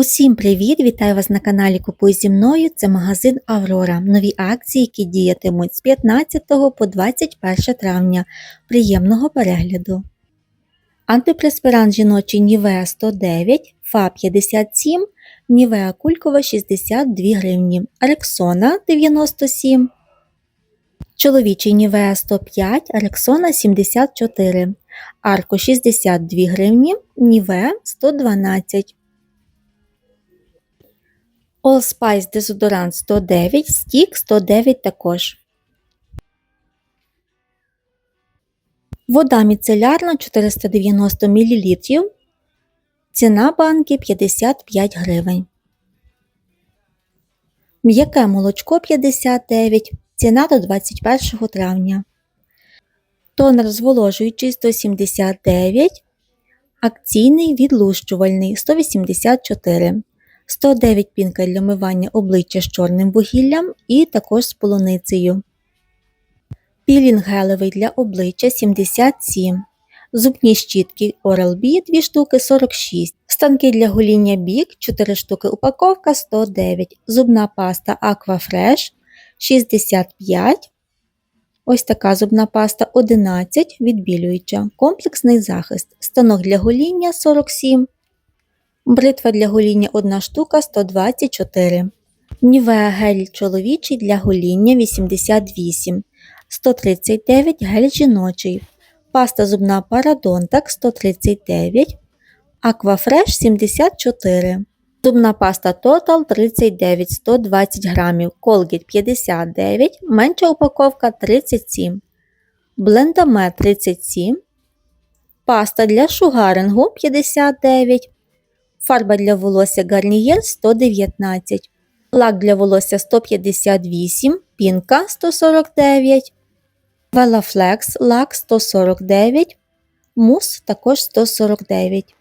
Усім привіт! Вітаю вас на каналі Купуй зі мною. Це магазин Аврора. Нові акції, які діятимуть з 15 по 21 травня. Приємного перегляду. Антипреспирант жіночий Нівеа 109, ФА 57, Нівеа Кулькова 62 гривні, Рексона 97, чоловічий Нівеа 105, Рексона 74, Арко 62 гривні, Нівеа 112. Allspice дезодорант 109, стік 109 також. Вода міцелярна 490 мл. Ціна банки 55 гривень. М'яке молочко 59. Ціна до 21 травня. Тонер зволожуючий 179. Акційний відлущувальний 184. 109 пінка для мивання обличчя з чорним вугіллям і також з полуницею. Пілінг гелевий для обличчя 77. Зубні щітки Oral-B 2 штуки 46. Станки для гоління бік 4 штуки упаковка 109. Зубна паста Aquafresh 65. Ось така зубна паста 11 відбілююча. Комплексний захист. Станок для гоління 47. Бритва для гоління 1 штука 124. Нівеа гель чоловічий для гоління 88. 139 гель жіночий. Паста зубна Парадонтак 139. Аквафреш 74. Зубна паста Total 39 120 грамів. Colgate 59. Менша упаковка 37. Блендамет 37. Паста для шугарингу 59. Фарба для волосся Garnier 119. Лак для волосся 158. Пінка 149. Велафлекс лак 149. Мус також 149.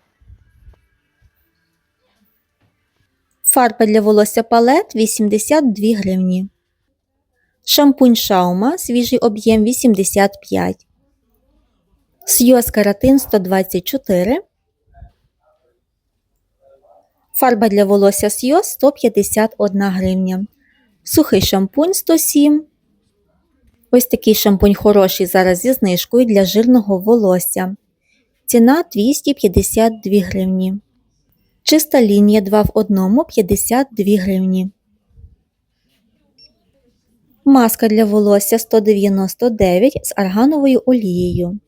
Фарба для волосся палет 82 гривні. Шампунь шаума свіжий об'єм 85. Сйоз каратин 124. Фарба для волосся Сйоз 151 гривня. Сухий шампунь 107. Ось такий шампунь хороший зараз зі знижкою для жирного волосся. Ціна 252 гривні. Чиста лінія 2 в 1 52 гривні. Маска для волосся 199 з аргановою олією.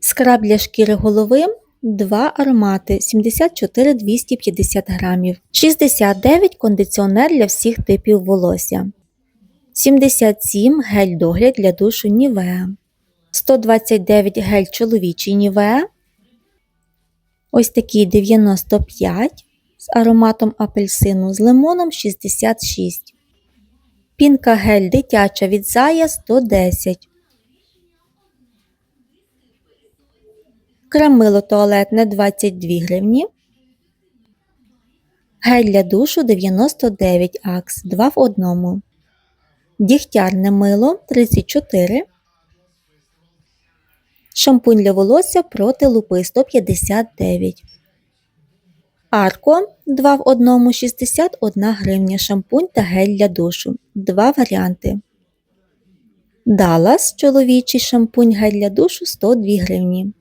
Скраб для шкіри голови 2 аромати 74 250 грамів. 69 кондиціонер для всіх типів волосся. 77 гель догляд для душу Нівеа. 129 гель чоловічий Нівеа. Ось такий 95 з ароматом апельсину з лимоном 66. Пінка гель дитяча від Зая 110. Кремило туалетне 22 гривні. Гель для душу 99 акс 2 в 1. Дігтярне мило 34. Шампунь для волосся проти лупи 159. Арко 2 в 1 61 гривня. Шампунь та гель для душу. Два варіанти. Далас чоловічий шампунь гель для душу 102 гривні.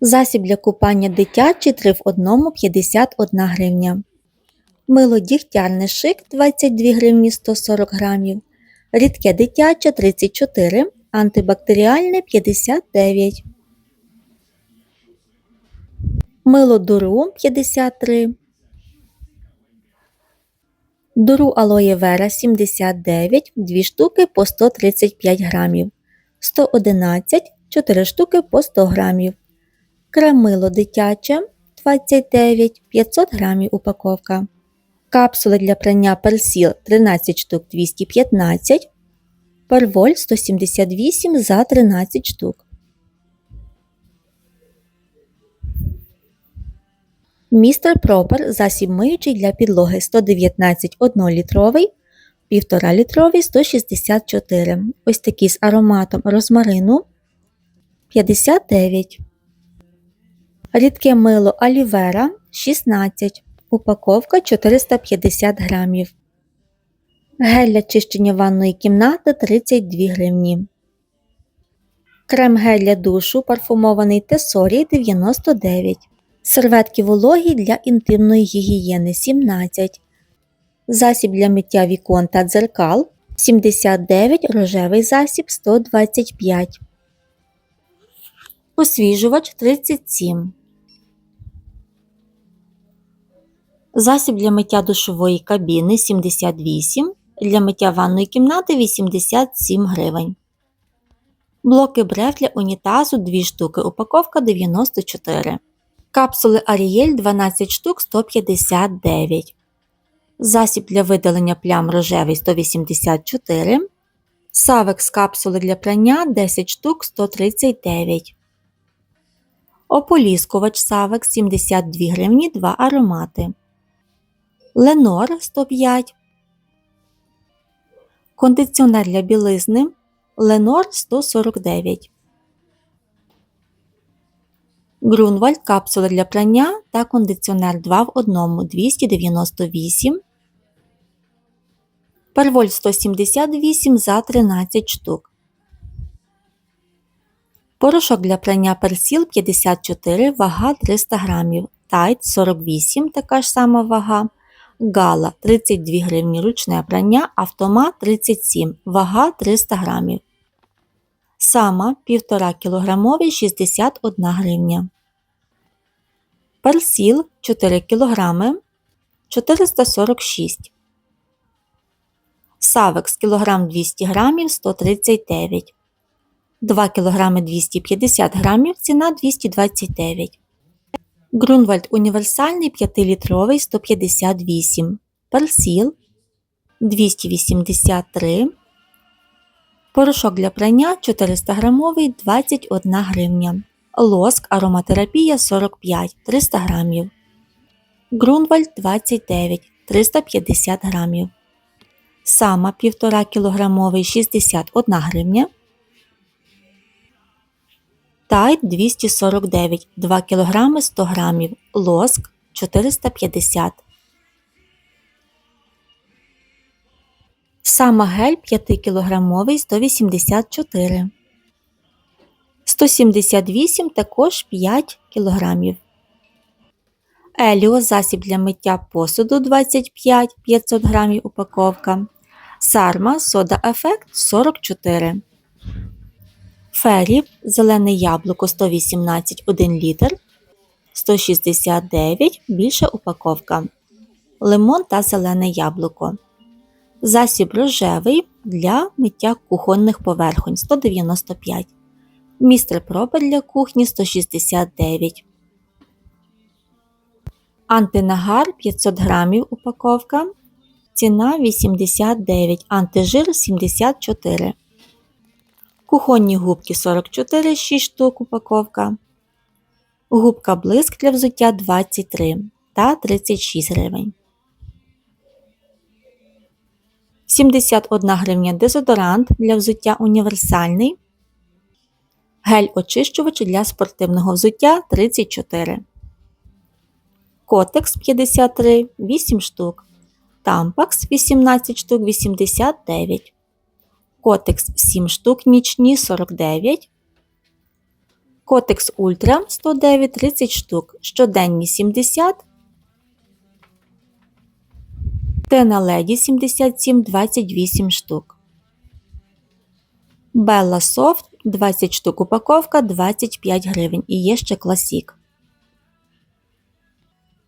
Засіб для купання дитячий 3 в 1 51 гривня. Мило дігтярне шик 22 гривні 140 грамів. Рідке дитяче 34, антибактеріальне 59. Мило дуру 53. Дуру алоє вера 79, 2 штуки по 135 грамів. 111, 4 штуки по 100 грамів. Кремило дитяче 29 500 грамів упаковка. Капсули для прання персіл 13 штук 215. Перволь 178 за 13 штук. Містер Пропер засіб миючий для підлоги 119 1-літровий, 1,5 літровий 164. Ось такий з ароматом розмарину 59. Рідке мило Алівера 16. упаковка 450 грамів. Гель для чищення ванної кімнати 32 гривні. Крем гель для душу парфумований Тесорі 99. Серветки вологі для інтимної гігієни 17. Засіб для миття вікон та дзеркал 79, рожевий засіб 125. Освіжувач 37. Засіб для миття душової кабіни 78, для миття ванної кімнати 87 гривень. Блоки брев для унітазу 2 штуки, упаковка 94. Капсули Арієль 12 штук 159. Засіб для видалення плям рожевий 184. Савекс капсули для прання 10 штук 139. Ополіскувач Савекс 72 гривні 2 аромати. Ленор 105. Кондиціонер для білизни Ленор 149. Грунвальд капсули для прання та кондиціонер 2 в 1 298. Перволь 178 за 13 штук. Порошок для прання персіл 54, вага 300 грамів. Тайт 48, така ж сама вага. Гала 32 гривні ручне прання, автомат 37, вага 300 грамів. Сама 1,5 кг 61 гривня. Персіл 4 кг 446 Савекс кілограм 200 г 139 2 кг 250 г ціна 229 Грунвальд універсальний 5-літровий 158 Персіл 283 Порошок для прання 400 грамовий 21 гривня. Лоск ароматерапія 45 300 грамів. Грунвальд 29 350 грамів. Сама 1,5 кілограмовий 61 гривня. Тайт 249 2 кг 100 грамів. Лоск 450 Сама гель 5-кілограмовий 184. 178 також 5 кг. Еліо засіб для миття посуду 25 500 г упаковка. Сарма сода ефект 44. Фері зелене яблуко 118 1 літр. 169 більша упаковка. Лимон та зелене яблуко. Засіб рожевий для миття кухонних поверхонь 195. Містер пропер для кухні 169. Антинагар 500 грамів упаковка. Ціна 89. Антижир 74. Кухонні губки 44 6 штук упаковка. Губка блиск для взуття 23 та 36 гривень. 71 гривня дезодорант для взуття універсальний. Гель очищувач для спортивного взуття 34. Котекс 53 8 штук. Тампакс 18 штук 89. Котекс 7 штук нічні 49. Котекс Ультра 109 30 штук. Щоденні 70. Тена Леді 77 28 штук. Белла Софт 20 штук упаковка 25 гривень. І є ще класік.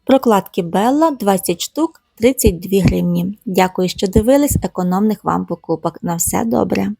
Прокладки Белла 20 штук 32 гривні. Дякую, що дивились економних вам покупок. На все добре!